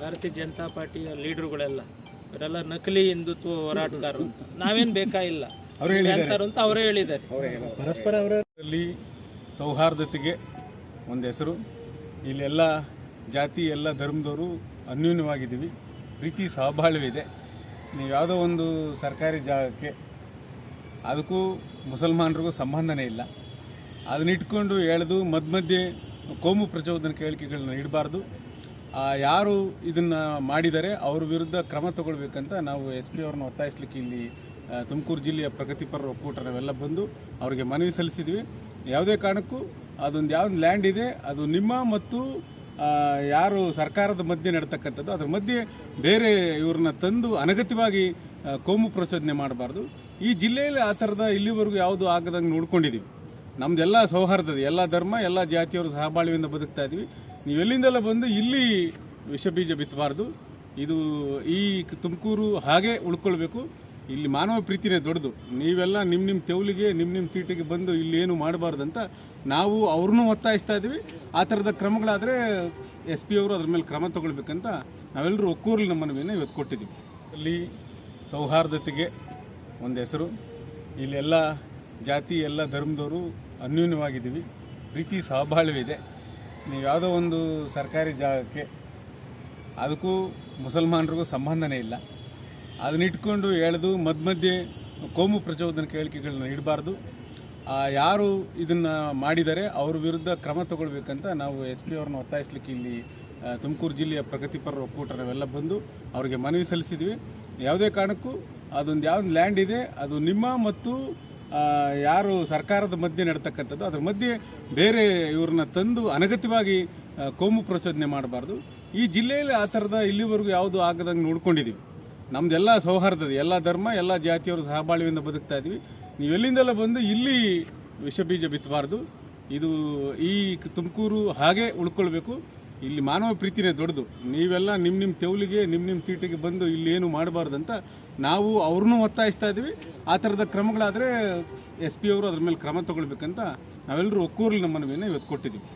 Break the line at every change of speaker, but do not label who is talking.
ಭಾರತೀಯ ಜನತಾ ಪಾರ್ಟಿಯ ಲೀಡರ್ಗಳೆಲ್ಲ ಇವರೆಲ್ಲ ನಕಲಿ ಹಿಂದುತ್ವ ಹೋರಾಟಗಾರರು ಅಂತ. ನಾವೇನು ಬೇಕಾಗಿಲ್ಲ. ಅಂತಾರು ಅಂತ ಅವರೇ ಹೇಳಿದ್ದಾರೆ.
ಪರಸ್ಪರ ಅವರ
ಅಲ್ಲಿ ಸೌಹಾರ್ದತೆಗೆ ಒಂದು ಹೆಸರು. ಇಲ್ಲೆಲ್ಲ ಜಾತಿ ಎಲ್ಲ ಧರ್ಮದವರು ಅನ್ಯೂನ್ಯವಾಗಿದ್ದೀವಿ. ಪ್ರೀತಿ ಸಹಬಾಳ್ವಿದೆ ನೀವು ಯಾವುದೋ ಒಂದು ಸರ್ಕಾರಿ ಜಾಗಕ್ಕೆ ಅದಕ್ಕೂ ಮುಸಲ್ಮಾನರಿಗೂ ಸಂಬಂಧನೇ ಇಲ್ಲ. ಅದನ್ನಿಟ್ಕೊಂಡು ಎಳೆದು ಮಧ್ಯ ಮಧ್ಯೆ ಕೋಮು ಪ್ರಚೋದನ ಹೇಳಿಕೆಗಳನ್ನ ಇಡಬಾರ್ದು ಯಾರು ಇದನ್ನು ಮಾಡಿದರೆ ಅವ್ರ ವಿರುದ್ಧ ಕ್ರಮ ತಗೊಳ್ಬೇಕಂತ ನಾವು ಎಸ್ ಪಿ ಅವ್ರನ್ನ ಒತ್ತಾಯಿಸ್ಲಿಕ್ಕೆ ಇಲ್ಲಿ ತುಮಕೂರು ಜಿಲ್ಲೆಯ ಪ್ರಗತಿಪರ ಒಕ್ಕೂಟ ನಾವೆಲ್ಲ ಬಂದು ಅವರಿಗೆ ಮನವಿ ಸಲ್ಲಿಸಿದ್ವಿ. ಯಾವುದೇ ಕಾರಣಕ್ಕೂ ಅದೊಂದು ಯಾವ್ದು ಲ್ಯಾಂಡ್ ಇದೆ, ಅದು ನಿಮ್ಮ ಮತ್ತು ಯಾರು ಸರ್ಕಾರದ ಮಧ್ಯೆ ನಡ್ತಕ್ಕಂಥದ್ದು. ಅದ್ರ ಮಧ್ಯೆ ಬೇರೆ ಇವ್ರನ್ನ ತಂದು ಅನಗತ್ಯವಾಗಿ ಕೋಮು ಪ್ರಚೋದನೆ ಮಾಡಬಾರ್ದು. ಈ ಜಿಲ್ಲೆಯಲ್ಲಿ ಆ ಥರದ ಇಲ್ಲಿವರೆಗೂ ಯಾವುದು ಆಗದಂಗೆ ನೋಡ್ಕೊಂಡಿದ್ದೀವಿ. ನಮ್ದೆಲ್ಲ ಸೌಹಾರ್ದದ, ಎಲ್ಲ ಧರ್ಮ, ಎಲ್ಲ ಜಾತಿಯವರು ಸಹಬಾಳ್ವೆಯಿಂದ ಬದುಕ್ತಾ ಇದ್ವಿ ನೀವು ಎಲ್ಲಿಂದೆಲ್ಲ ಬಂದು ಇಲ್ಲಿ ವಿಷ ಬೀಜ ಬಿತ್ತಬಾರ್ದು. ಇದು ಈ ತುಮಕೂರು ಹಾಗೆ ಉಳ್ಕೊಳ್ಬೇಕು. ಇಲ್ಲಿ ಮಾನವ ಪ್ರೀತಿನೇ ದೊಡ್ಡದು. ನೀವೆಲ್ಲ ನಿಮ್ಮ ನಿಮ್ಮ ತೆವಲಿಗೆ ನಿಮ್ಮ ನಿಮ್ಮ ತೀಟಿಗೆ ಬಂದು ಇಲ್ಲಿ ಏನು ಮಾಡಬಾರ್ದು ಅಂತ ನಾವು ಅವ್ರನ್ನೂ ಒತ್ತಾಯಿಸ್ತಾ ಇದ್ದೀವಿ. ಆ ಥರದ ಕ್ರಮಗಳಾದರೆ ಎಸ್ ಪಿ ಅವರು ಅದ್ರ ಮೇಲೆ ಕ್ರಮ ತಗೊಳ್ಬೇಕಂತ ನಾವೆಲ್ಲರೂ ಒಕ್ಕೂರಲ್ಲಿ ನಮ್ಮ ಮನವಿಯನ್ನು ಇವತ್ತು ಕೊಟ್ಟಿದ್ದೀವಿ. ಅಲ್ಲಿ ಸೌಹಾರ್ದತೆಗೆ ಒಂದು ಹೆಸರು. ಇಲ್ಲೆಲ್ಲ ಜಾತಿ, ಎಲ್ಲ ಧರ್ಮದವರು ಅನ್ಯೂನ್ಯವಾಗಿದ್ದೀವಿ. ಪ್ರೀತಿ ಸಹಬಾಳ್ವಿದೆ ನೀವು ಯಾವುದೋ ಒಂದು ಸರ್ಕಾರಿ ಜಾಗಕ್ಕೆ ಅದಕ್ಕೂ ಮುಸಲ್ಮಾನರಿಗೂ ಸಂಬಂಧನೇ ಇಲ್ಲ. ಅದನ್ನಿಟ್ಕೊಂಡು ಎಳೆದು ಮಧ್ಯ ಮಧ್ಯೆ ಕೋಮು ಪ್ರಚೋದನ ಕೇಳಿಕೆಗಳನ್ನ ಇಡಬಾರ್ದು. ಯಾರು ಇದನ್ನು ಮಾಡಿದರೆ ಅವ್ರ ವಿರುದ್ಧ ಕ್ರಮ ತಗೊಳ್ಬೇಕಂತ ನಾವು ಎಸ್ ಪಿ ಅವ್ರನ್ನ ಒತ್ತಾಯಿಸ್ಲಿಕ್ಕೆ ಇಲ್ಲಿ ತುಮಕೂರು ಜಿಲ್ಲೆಯ ಪ್ರಗತಿಪರ ಒಕ್ಕೂಟ ನಾವೆಲ್ಲ ಬಂದು ಅವರಿಗೆ ಮನವಿ ಸಲ್ಲಿಸಿದ್ವಿ. ಯಾವುದೇ ಕಾರಣಕ್ಕೂ ಅದೊಂದು ಯಾವ್ದು ಲ್ಯಾಂಡ್ ಇದೆ, ಅದು ನಿಮ್ಮ ಮತ್ತು ಯಾರು ಸರ್ಕಾರದ ಮಧ್ಯೆ ನಡ್ತಕ್ಕಂಥದ್ದು, ಅದರ ಮಧ್ಯೆ ಬೇರೆ ಇವ್ರನ್ನ ತಂದು ಅನಗತ್ಯವಾಗಿ ಕೋಮು ಪ್ರಚೋದನೆ ಮಾಡಬಾರ್ದು. ಈ ಜಿಲ್ಲೆಯಲ್ಲಿ ಆ ಥರದ ಇಲ್ಲಿವರೆಗೂ ಯಾವುದು ಆಗದಂಗೆ ನೋಡ್ಕೊಂಡಿದ್ದೀವಿ ನಮ್ದೆಲ್ಲ ಸೌಹಾರ್ದದ ಎಲ್ಲ ಧರ್ಮ, ಎಲ್ಲ ಜಾತಿಯವರು ಸಹಬಾಳ್ವೆಯಿಂದ ಬದುಕ್ತಾ ಇದ್ವಿ. ನೀವು ಎಲ್ಲಿಂದೆಲ್ಲ ಬಂದು ಇಲ್ಲಿ ವಿಷ ಬೀಜ ಬಿತ್ತಬಾರ್ದು. ಇದು ಈ ತುಮಕೂರು ಹಾಗೆ ಉಳ್ಕೊಳ್ಬೇಕು. ಇಲ್ಲಿ ಮಾನವ ಪ್ರೀತಿನೇ ದೊಡ್ಡದು. ನೀವೆಲ್ಲ ನಿಮ್ಮ ನಿಮ್ಮ ತೆವಲಿಗೆ ನಿಮ್ಮ ನಿಮ್ಮ ತೀಟಿಗೆ ಬಂದು ಇಲ್ಲಿ ಏನು ಮಾಡಬಾರ್ದು ಅಂತ ನಾವು ಅವ್ರನ್ನೂ ಒತ್ತಾಯಿಸ್ತಾ ಇದ್ದೀವಿ. ಆ ಥರದ ಕ್ರಮಗಳಾದರೆ ಎಸ್ ಪಿ ಅವರು ಅದ್ರ ಮೇಲೆ ಕ್ರಮ ತಗೊಳ್ಬೇಕಂತ ನಾವೆಲ್ಲರೂ ಒಕ್ಕೂರಲ್ಲಿ ನಮ್ಮ ಮನವಿಯನ್ನು ಇವತ್ತು ಕೊಟ್ಟಿದ್ದೀವಿ.